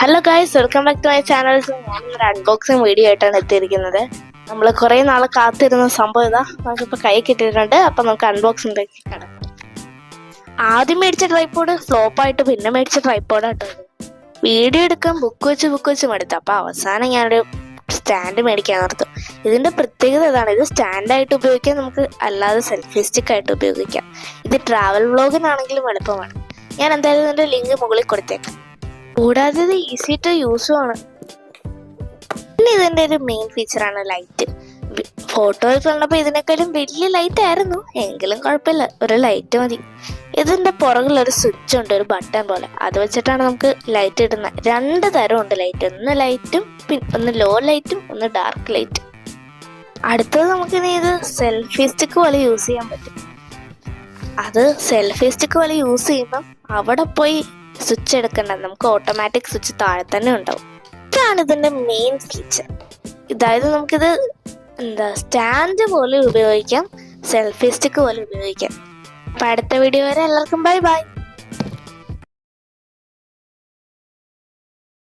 Hello guys welcome back to my channel ഞാൻ ഒരു unboxing video ആയിട്ടാണ് എത്തിയിരിക്കുന്നത്. നമ്മൾ കുറേ നാൾ കാത്തിരുന്ന സംഭവം ഇതാ. നമുക്കിപ്പോൾ കൈ കിട്ടിയിട്ടുണ്ട്. അപ്പം നമുക്ക് അൺബോക്സിംഗിലേക്ക് കിടക്കാം. ആദ്യം മേടിച്ച ട്രൈപ്പോഡ് ഫ്ലോപ്പായിട്ട് പിന്നെ മേടിച്ച ട്രൈപ്പോഡാട്ടോ വീഡിയോ എടുക്കാൻ ബുക്ക് വെച്ച് ബുക്ക് വെച്ച് മടുത്തു അപ്പോൾ അവസാനം ഞാനൊരു സ്റ്റാൻഡ് മേടിക്കാൻ നിർത്തും ഇതിന്റെ പ്രത്യേകത ഇതാണ്. ഇത് സ്റ്റാൻഡായിട്ട് ഉപയോഗിക്കാം നമുക്ക് അല്ലാതെ സെൽഫി സ്റ്റിക്ക് ആയിട്ട് ഉപയോഗിക്കാം. ഇത് ട്രാവൽ വ്ളോഗിനാണെങ്കിലും എളുപ്പമാണ്. ഞാൻ എന്തായാലും ഇതിന്റെ ലിങ്ക് മുകളിൽ കൊടുത്തേക്കാം. കൂടാതെ ഇത് ഈസി ടു യൂസും ആണ് പിന്നെ ഇതിന്റെ ഒരു മെയിൻ ഫീച്ചറാണ് ലൈറ്റ് ഫോട്ടോയിൽ കണ്ടപ്പോൾ ഇതിനേക്കാളും വലിയ ലൈറ്റ് ആയിരുന്നു. എങ്കിലും കുഴപ്പമില്ല. ഒരു ലൈറ്റ് മതി. ഇതിന്റെ പുറകിൽ ഒരു സ്വിച്ച് ഉണ്ട് ഒരു ബട്ടൺ പോലെ. അത് വെച്ചിട്ടാണ് നമുക്ക് ലൈറ്റ് ഇടുന്നത്. രണ്ട് തരം ഉണ്ട് ലൈറ്റ് ഒന്ന് ലൈറ്റും പിന്നെ ഒന്ന് ലോ ലൈറ്റും ഒന്ന് ഡാർക്ക് ലൈറ്റും അടുത്തത് നമുക്കിനി ഇത് സെൽഫി സ്റ്റിക്ക് പോലെ യൂസ് ചെയ്യാൻ പറ്റും. അത് സെൽഫി സ്റ്റിക്ക് പോലെ യൂസ് ചെയ്യുമ്പം അവിടെ പോയി സ്വിച്ച് എടുക്കണ്ട നമുക്ക് ഓട്ടോമാറ്റിക് സ്വിച്ച് താഴെ തന്നെ ഉണ്ടാവും. ഇതാണ് ഇതിന്റെ മെയിൻ ഫീച്ചർ ഇതായത് നമുക്കിത് എന്താ സ്റ്റാൻഡ് പോലെ ഉപയോഗിക്കാം സെൽഫി സ്റ്റിക്ക് പോലെ ഉപയോഗിക്കാം. അപ്പൊ അടുത്ത വീഡിയോ വരെ എല്ലാവർക്കും ബൈ ബൈ